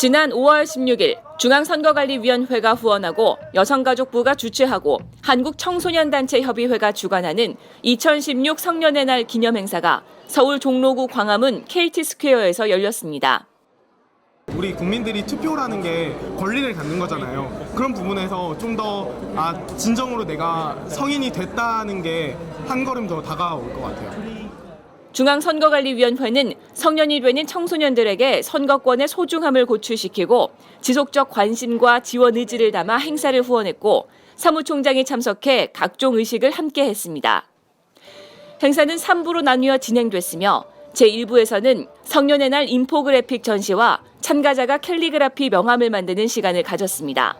지난 5월 16일 중앙선거관리위원회가 후원하고 여성가족부가 주최하고 한국청소년단체협의회가 주관하는 2016 성년의 날 기념행사가 서울 종로구 광화문 KT 스퀘어에서 열렸습니다. 우리 국민들이 투표라는 게 권리를 갖는 거잖아요. 그런 부분에서 좀 더 아, 진정으로 내가 성인이 됐다는 게 한 걸음 더 다가올 것 같아요. 중앙선거관리위원회는 성년이 되는 청소년들에게 선거권의 소중함을 고취시키고 지속적 관심과 지원 의지를 담아 행사를 후원했고 사무총장이 참석해 각종 의식을 함께 했습니다. 행사는 3부로 나뉘어 진행됐으며 제1부에서는 성년의 날 인포그래픽 전시와 참가자가 캘리그라피 명함을 만드는 시간을 가졌습니다.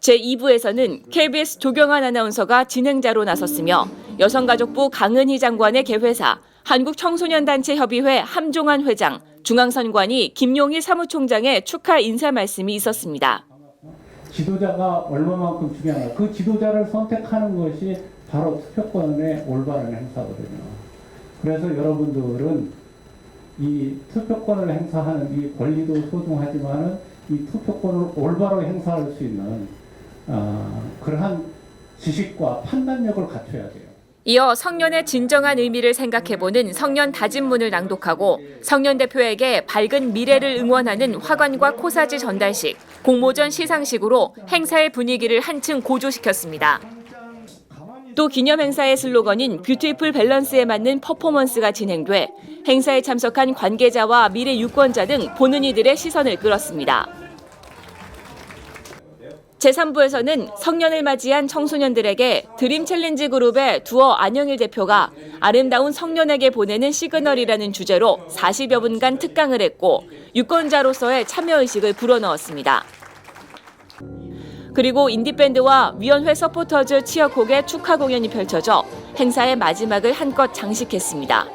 제2부에서는 KBS 조경환 아나운서가 진행자로 나섰으며 여성가족부 강은희 장관의 개회사, 한국청소년단체협의회 함종환 회장, 중앙선관위 김용희 사무총장의 축하 인사 말씀이 있었습니다. 지도자가 얼마만큼 중요한가. 그 지도자를 선택하는 것이 바로 투표권의 올바른 행사거든요. 그래서 여러분들은 이 투표권을 행사하는 이 권리도 소중하지만은 이 투표권을 올바로 행사할 수 있는 어, 그러한 지식과 판단력을 갖춰야 돼요. 이어 성년의 진정한 의미를 생각해보는 성년 다짐문을 낭독하고 성년 대표에게 밝은 미래를 응원하는 화관과 코사지 전달식, 공모전 시상식으로 행사의 분위기를 한층 고조시켰습니다. 또 기념 행사의 슬로건인 뷰티풀 밸런스에 맞는 퍼포먼스가 진행돼 행사에 참석한 관계자와 미래 유권자 등 보는 이들의 시선을 끌었습니다. 제3부에서는 성년을 맞이한 청소년들에게 드림 챌린지 그룹의 두어 안영일 대표가 아름다운 성년에게 보내는 시그널이라는 주제로 40여 분간 특강을 했고 유권자로서의 참여의식을 불어넣었습니다. 그리고 인디밴드와 위원회 서포터즈 치어콕의 축하 공연이 펼쳐져 행사의 마지막을 한껏 장식했습니다.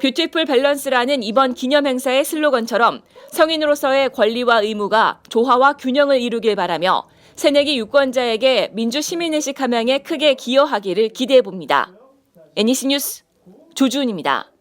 뷰티풀 밸런스라는 이번 기념 행사의 슬로건처럼 성인으로서의 권리와 의무가 조화와 균형을 이루길 바라며 새내기 유권자에게 민주 시민의식 함양에 크게 기여하기를 기대해 봅니다. NEC 뉴스 조주은입니다.